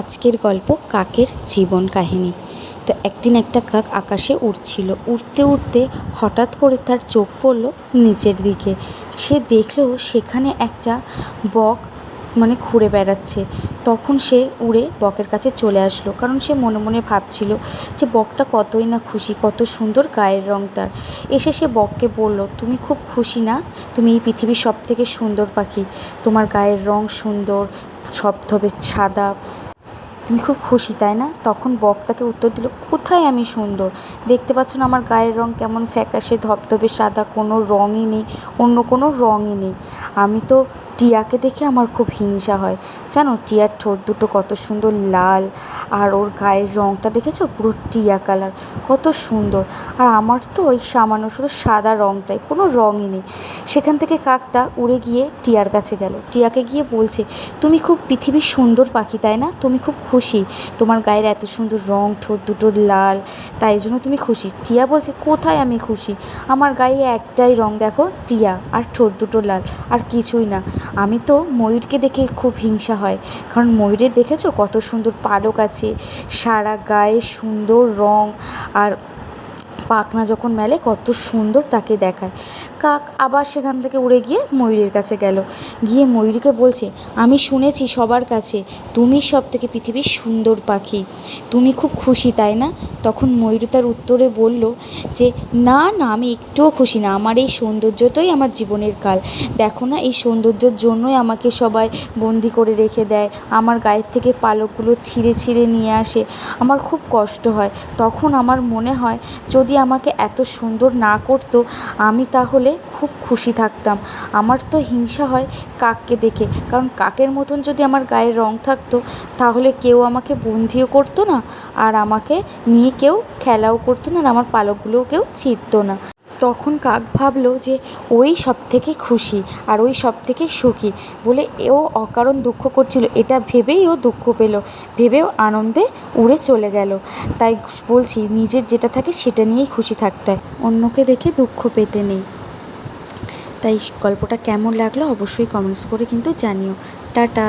আজকের গল্প কাকের জীবন কাহিনী। তো একদিন একটা কাক আকাশে উড়ছিল। উড়তে উড়তে হঠাৎ করে তার চোখ পড়ল নিচের দিকে। সে দেখল সেখানে একটা বক মানে ঘুরে বেড়াচ্ছে। তখন সে উড়ে বকের কাছে চলে আসলো কারণ সে মনে মনে ভাবছিল যে বকটা কতই না খুশি, কত সুন্দর গায়ের রং তার। এসে সে বককে বলল, তুমি খুব খুশি না? তুমি এই পৃথিবীর সব থেকে সুন্দর পাখি। তোমার গায়ের রং সুন্দর ধবধবে সাদা তুমি খুব খুশি, তাই না? তখন বক্তাকে উত্তর দিল, কোথায় আমি সুন্দর? দেখতে পাচ্ছ না আমার গায়ের রং কেমন ফ্যাকাশে, ধবধবে সাদা, কোনো রঙই নেই, অন্য কোনো রঙই নেই। আমি তো টিয়াকে দেখে আমার খুব হিংসা হয়। জানো, টিয়ার ঠোঁট দুটো কত সুন্দর লাল আর ওর গায়ের রঙটা দেখেছ? পুরো টিয়া কালার, কত সুন্দর। আর আমার তো ওই সামান্য শুধু সাদা রঙটাই কোনো রঙই নেই। সেখান থেকে কাকটা উড়ে গিয়ে টিয়ার কাছে গেল। টিয়াকে গিয়ে বলছে, তুমি খুব পৃথিবীর সুন্দর পাখি, তাই না? তুমি খুব খুশি। তোমার গায়ের এত সুন্দর রং, ঠোঁট দুটো লাল, তাই জন্য তুমি খুশি। টিয়া বলছে, কোথায় আমি খুশি? আমার গায়ে একটাই রং দেখো, টিয়া, আর ঠোঁট দুটো লাল, আর কিছুই না। আমি তো ময়ূরকে দেখে খুব হিংসা হয়। কারণ ময়ূরের দেখেছ কত সুন্দর পালক আছে? সারা গায়ে সুন্দর রং। আর পাখনা যখন মেলে, কত সুন্দর তাকে দেখায়। কাক আবার সেখান থেকে উড়ে গিয়ে ময়ূরের কাছে গেল। গিয়ে ময়ূরীকে বলছে, আমি শুনেছি সবার কাছে, তুমি সব থেকে পৃথিবীর সুন্দর পাখি। তুমি খুব খুশি, তাই না? তখন ময়ূরী তার উত্তরে বলল যে, না না, আমি একটুও খুশি না। আমার এই সৌন্দর্যটাই আমার জীবনের কাল। দেখো না, এই সৌন্দর্যর জন্যই আমাকে সবাই বন্দি করে রেখে দেয়। আমার গায়ের থেকে পালকগুলো ছিঁড়ে ছিঁড়ে নিয়ে আসে। আমার খুব কষ্ট হয়। তখন আমার মনে হয়, যদি আমাকে এত সুন্দর না করতো, আমি তাহলে খুব খুশি থাকতাম। আমার তো হিংসা হয় কাককে দেখে। কারণ কাকের মতন যদি আমার গায়ের রং থাকতো, তাহলে কেউ আমাকে বন্দিও করতো না। আর আমাকে নিয়ে কেউ খেলাও করতো না আর আমার পালকগুলোও কেউ ছিঁড়তো না। তখন কাক ভাবলো যে, ওই সব থেকে খুশি আর ওই সব থেকে সুখী। বলে ও অকারণ দুঃখ করছিল। এটা ভেবেই ও দুঃখ পেল। ভেবেও আনন্দে উড়ে চলে গেল। তাই বলছি, নিজের যেটা থাকে সেটা নিয়েই খুশি থাকতে হয়। অন্যকে দেখে দুঃখ পেতে নেই। তাই গল্পটা কেমন লাগল অবশ্যই কমেন্টস করে কিন্তু জানিও। টাটা।